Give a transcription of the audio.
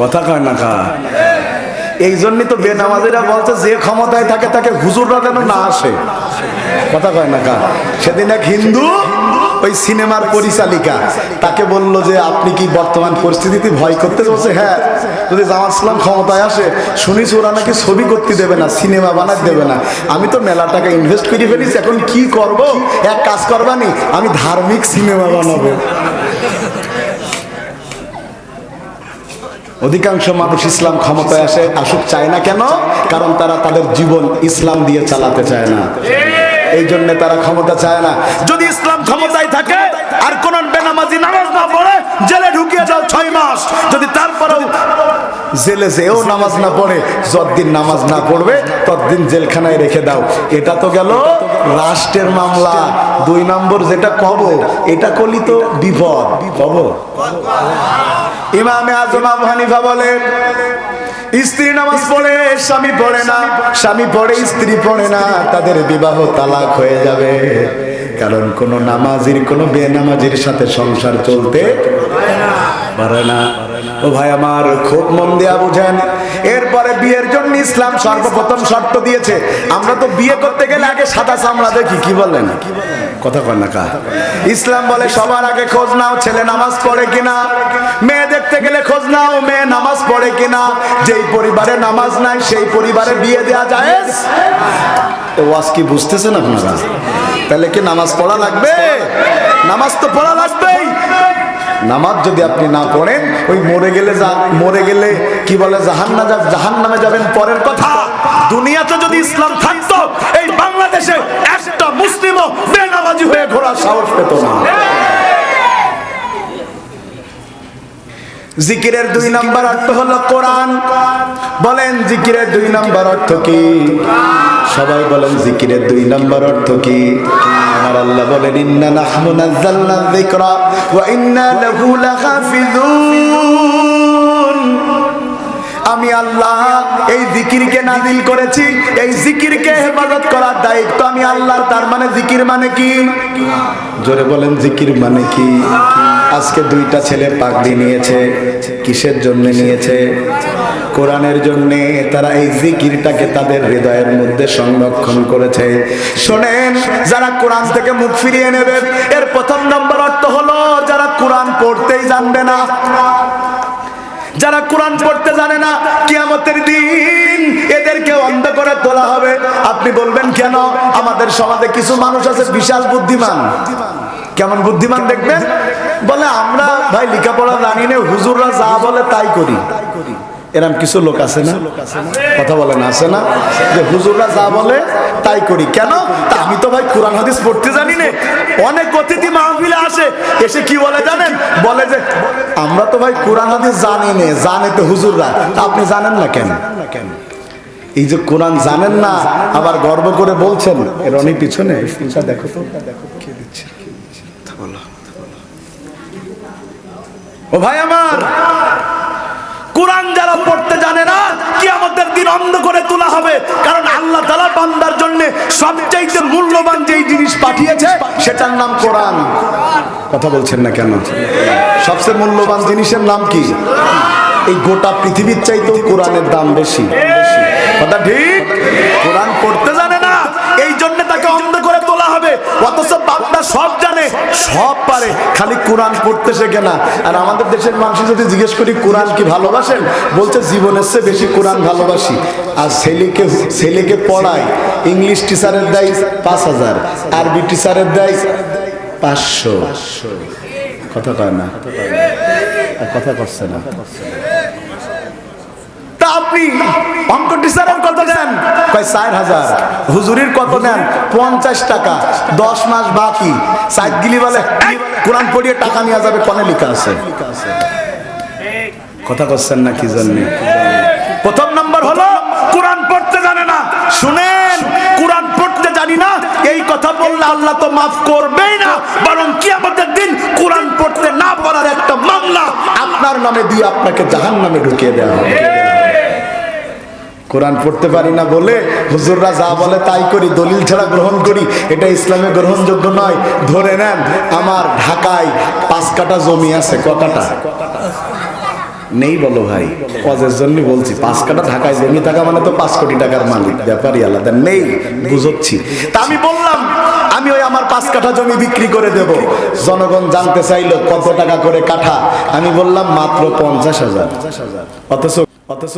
কথা কয় না কা এই জন্যই তো বেনামাজিরা বলছে, যে ক্ষমতায় থাকে তাকে হুজুররা যেন না আসে। কথা কয় না কা সেদিন এক হিন্দু ওই সিনেমার পরিচালিকা, তাকে বলল যে, আপনি কি বর্তমান পরিস্থিতিতে ভয় করতে বলছে? হ্যাঁ যদি জামাত ইসলাম ক্ষমতায় আসে শুনিস ওরা নাকি ছবি করতে দেবে না, সিনেমা বানাতে দেবে না। আমি তো মেলা টাকা ইনভেস্ট করে ফেলিস এখন কি করব? এক কাজ করবানি, আমি ধার্মিক সিনেমা বানাবো। অধিকাংশ মানুষ ইসলাম ক্ষমতায় আসে, আসুক চায় না কেন? কারণ তারা তাদের জীবন ইসলাম দিয়ে চালাতে চায় না। এই জন্য তারা ক্ষমতা চায় না। যদি ইসলাম ক্ষমতায় থাকে আর কোন বেনামাজি নামাজ না পড়ে, জেলে ঢুকিয়ে যাও ছয় মাস। যদি তারপরেও জেলে যেও নামাজ না পড়ে, যতদিন নামাজ না পড়বে, ততদিন জেলখানায় রেখে দাও। এটা তো গেল রাষ্ট্রের মামলা। দুই নম্বর যেটা কব এটা করলি তো বিপদ। কব ইমামে আজম আবু হানিফা বলেন স্ত্রী নামাজ পড়ে, স্বামী পড়ে না। স্বামী পড়ে, স্ত্রী পড়ে না, তাদের বিবাহ তালাক হয়ে যাবে। কারণ কোন নামাজির, কোন বেনামাজির সাথে সংসার চলতে পারে না। ও ভাই, আমার খুব মন দিয়া বুঝেন। এরপরে বিয়ের জন্য ইসলাম সর্বপ্রথম শর্ত দিয়েছে। আমরা তো বিয়ে করতে গেলে আগে সাদা চামড়া দেখি, কি বলেন? কথা কয় না, কা। ইসলাম বলে, সবার আগে খোঁজ নাও, ছেলে নামাজ পড়ে কিনা। মেয়ে দেখতে গেলে খোঁজ নাও, মেয়ে নামাজ পড়ে কিনা। যেই পরিবারে নামাজ নাই, সেই পরিবারে বিয়ে দেয়া যায়। ওয়াজ কি বুঝতেছেন আপনারা? তাহলে কি নামাজ পড়া লাগবে? নামাজ তো পড়া লাগবেই নামাজ যদি আপনি না পড়েন, ওই মরে গেলে যা, মরে গেলে কি বলে জাহান না জাহান নামে যাবেন পরের কথা। দুনিয়াতে যদি ইসলাম থাকতো, এই বাংলাদেশে একটা মুসলিমও বেনামাজি হয়ে ঘোরার সাহস পেত না। জিকিরের দুই নাম্বার অর্থ হলো কোরআন। বলেন জিকিরের দুই নাম্বার অর্থ কি? সবাই বলেন জিকিরের দুই নাম্বার অর্থ কি? আমার আল্লাহ বলেন, ইন্না নাহনু নাযালনা যিকরা ওয়া ইন্না লাহু লাহাফিজুন। আমি আল্লাহ এই জিকিরকে নাজিল করেছি, এই জিকিরকে হেফাজত করার দায়িত্ব আমি আল্লাহর, তার মানে জিকির মানে কি? জোরে বলেন, জিকির মানে কি? আজকে দুইটা ছেলে পাগড়ি নিয়েছে, কিসের জন্য নিয়েছে? কোরআনের জন্য তারা এই জিকিরটাকে তাদের হৃদয়ের মধ্যে সংরক্ষণ করেছে। শোনেন, যারা কোরআন থেকে মুখ ফিরিয়ে নেবে, এর প্রথম নম্বর অর্থ হলো যারা কোরআন পড়তেই জানবে না। যারা কোরআন পড়তে জানে না, কিয়ামতের দিন এদেরকে অন্ধ করে তোলা হবে। আপনি বলবেন, কেন? আমাদের সমাজে কিছু মানুষ আছে বিশাল বুদ্ধিমান। কেমন বুদ্ধিমান দেখবেন? বলে, আমরা ভাই, লেখাপড়া জানি না, হুজুররা যা বলে তাই করি। এরম কিছু লোক আছে না? কথা বলে না, আছে না? যে হুজুররা যা বলে, তাই করি। কেন? তা আমি তো ভাই কোরআন, হাদিস পড়তে জানি না। অনেক অতিথি মাহফিলে আসে, এসে কি বলে জানেন? বলে যে, আমরা তো ভাই কোরআন, হাদিস জানি না, জানে তো হুজুররা। তা আপনি জানেন না কেন? এই যে কোরআন জানেন না, আবার গর্ব করে বলছেন, এর অনেক পিছনে। ফুলটা দেখো তো। দেখো দিচ্ছে। ও ভাই আমার! কোরআন যারা পড়তে জানে না কি আমাদের দিন অন্ধ করে তোলা হবে। কারণ আল্লাহ তালা বান্দার জন্য সবচাইতে মূল্যবান যেই জিনিস পাঠিয়েছে, সেটার নাম কোরআন। কথা বলছেন না কেন? সবচেয়ে মূল্যবান জিনিসের নাম কি? এই গোটা পৃথিবীর চাইতেও কোরআনের দাম বেশি। কথা ঠিক? কোরআন পড়তে জানে না এই জন্য তাকে অন্ধ করে তোলা হবে অথচ বান্দা সব জানে সব পারে খালি কোরআন পড়তে শেখে না। আর আমাদের দেশের মানুষ যদি জিজ্ঞেস করি, কোরআন কি ভালোবাসেন? বলছে, জীবনের চেয়ে বেশি কোরআন ভালোবাসি। আর ছেলেকে ছেলেকে পড়ায়, ইংলিশ টিচারের দেয় পাঁচ হাজার, আরবি টিচারের দেয় পাঁচশো। কথা কয় না? কথা করছে না। আপনি অঙ্ক টিচারের কত নেন কয় চার হাজার। হুজুরির কত নেন পঞ্চাশ টাকা। দশ মাস বাকি। সাইড গিলি বলে কোরআন পড়িয়ে টাকা নেওয়া যাবে, কনে লেখা আছে? কথা করছেন না কি জন্যে? প্রথম নম্বর হলো, কোরআন পড়তে জানে না। শুনেন, কোরআন পড়তে জানি না। এই কথা বললে আল্লাহ তো মাফ করবেই না। বরং কি আমাদের দিন কোরআন পড়তে না পারার একটা মামলা আপনার নামে দিয়ে আপনাকে জাহান নামে ঢুকিয়ে দেওয়া হবে। কোরআন পড়তে পারি না বলে হুজুররা যা বলে তাই করি, দলিল ছাড়া গ্রহণ করি। এটা ইসলামে গ্রহণযোগ্য নয়। ধরে নেন, আমার ঢাকায় পাঁচ কাটা জমি আছে, ক কাটা নেই বলো ভাই, কজের জন্য বলছি, পাঁচ কাটা ঢাকায় জমি থাকা মানে তো পাঁচ কোটি টাকার মালিক, ব্যাপারই আলাদা, নেই, বুঝচ্ছি। তা আমি বললাম, আমি ওই আমার পাঁচ কাঠা জমি বিক্রি করে দেব। জনগণ জানতে চাইলো কত টাকা করে কাঠা। আমি বললাম, মাত্র পঞ্চাশ হাজার। অথচ অথচ